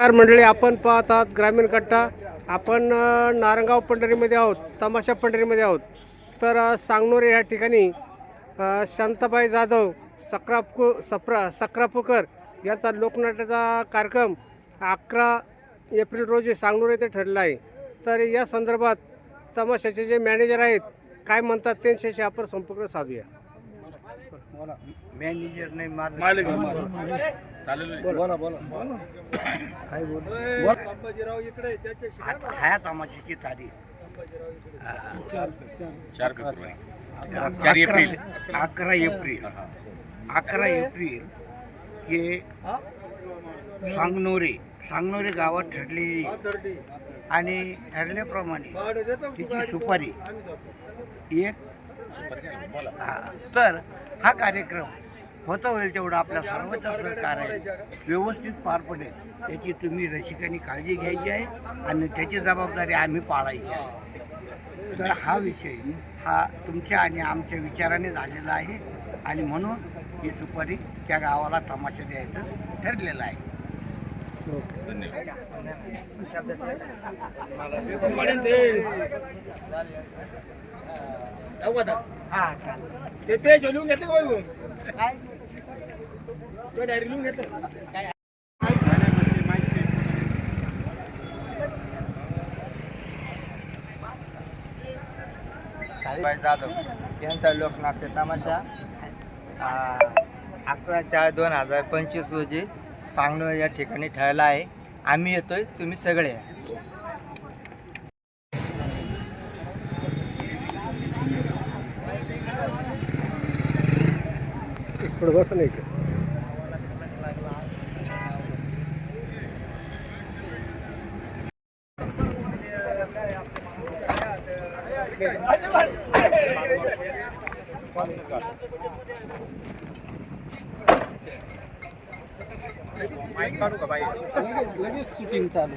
नमस्कार मंडळी आपण पाहत आहात ग्रामीण कट्टा आपण नारंगाव पंढरीमध्ये आहोत तमाशा पंढरीमध्ये आहोत. तर सांगनोरे या ठिकाणी शांताबाई जाधव सक्रापकू सप्रा सक्रापूकर याचा लोकनाट्याचा कार्यक्रम अकरा एप्रिल रोजी सांगनोर येथे ठरला आहे. तर या संदर्भात तमाशाचे जे मॅनेजर आहेत काय म्हणतात त्यांच्याशी आपण संपर्क साधूया. मॅनेजर नाही माझं आता ह्या तमाशाची तारीख? चार एप्रिल. अकरा एप्रिल. अकरा एप्रिल हे सांगनोरे सांगनोरे गावात ठरलेली आणि ठरल्याप्रमाणे तिची सुपारी. एक हा, तर हा कार्यक्रम होता होईल तेवढं आपल्या सर्वांच्या सहकार्य व्यवस्थित पार पडेल. याची तुम्ही रसिकांनी काळजी घ्यायची आहे आणि त्याची जबाबदारी आम्ही पाळायची आहे. तर हा विषय हा तुमच्या आणि आमच्या विचाराने झालेला आहे आणि म्हणून ही सुपारी त्या गावाला तमाशा द्यायचं ठरलेलं आहे. हा. चालेल. ते ते लिहून घेतलं का बघून तो डायरी लिहून घेतलं. साईबाई जाधव यांचा लोकनाट्य तमाशा. आ, अकरा चार दोन हजार पंचवीस रोजी सांगणं या ठिकाणी ठरला आहे. आम्ही येतोय तुम्ही सगळे या. पुढे बसा नाही का लगेच शूटिंग चालू